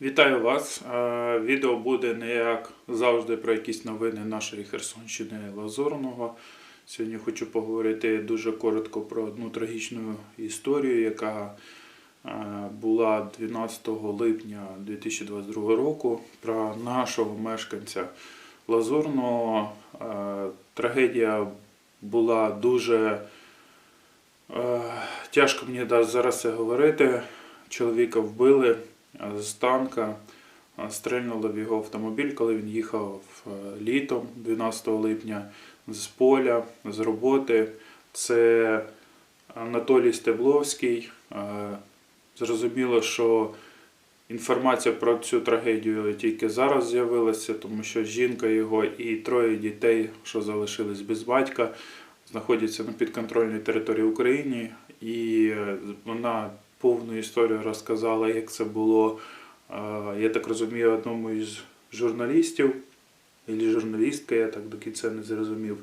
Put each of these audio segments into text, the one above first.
Вітаю вас. Е, Відео буде не як завжди про якісь новини нашої Херсонщини Лазурного. Сьогодні хочу поговорити дуже коротко про одну трагічну історію, яка е, була 12 липня 2022 року про нашого мешканця Лазурного. Е, Трагедія була дуже тяжко мені зараз це говорити. Чоловіка вбили з танка, е, стрельнули в його автомобіль, коли він їхав е, літом 12 липня з поля, з роботи. Це Анатолій Стебловський. Е, Зрозуміло, що інформація про цю трагедію тільки зараз з'явилася, тому що жінка його і троє дітей, що залишились без батька, знаходяться на підконтрольній території України, і вона повну історію розказала, як це було, я так розумію, одному із журналістів, або журналістка, я так до кінця не зрозумів.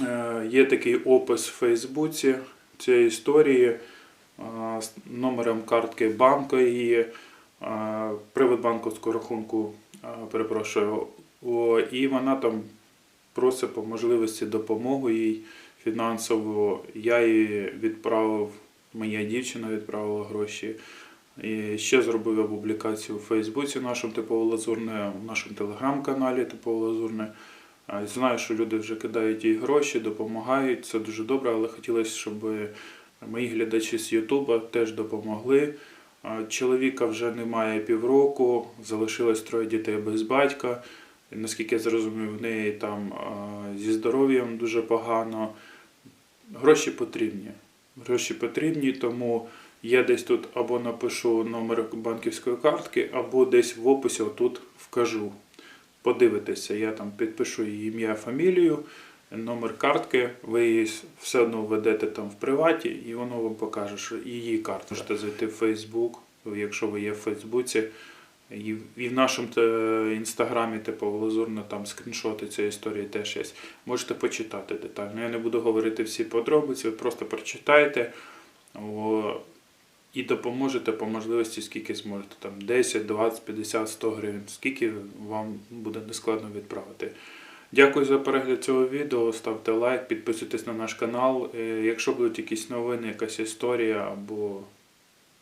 Е, Є такий опис в Фейсбуці цієї історії е, з номером картки банку її, е, привод банківського рахунку, перепрошую, і вона там просить по можливості допомогу їй фінансово. Я їй відправив, моя дівчина відправила гроші. І ще зробив я публікацію у Фейсбуці нашому типово лазурне, в нашому телеграм-каналі типово лазурне. Знаю, що люди вже кидають їй гроші, допомагають. Це дуже добре, але хотілося, щоб мої глядачі з Ютуба теж допомогли. Чоловіка вже немає півроку, залишилось троє дітей без батька. Наскільки я зрозумів, в неї там зі здоров'ям дуже погано. Гроші потрібні. Гроші потрібні, тому я десь тут або напишу номер банківської картки, або десь в описі отут вкажу. Подивитися, я там підпишу її ім'я, фамілію, номер картки, ви її все одно введете там в приваті, і воно вам покаже, що її карта. Можете зайти в Фейсбук, якщо ви є в Фейсбуці. І, в нашому інстаграмі, типу Лазурно, там скріншоти цієї історії теж є. Можете почитати детально. Я не буду говорити всі подробиці, ви просто прочитайте о, і допоможете по можливості, скільки зможете. Там 10, 20, 50, 100 гривень, скільки вам буде нескладно відправити. Дякую за перегляд цього відео. Ставте лайк, підписуйтесь на наш канал. Е, Якщо будуть якісь новини, якась історія або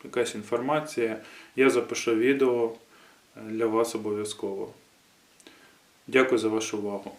якась інформація, я запишу відео для вас обов'язково. Дякую за вашу увагу.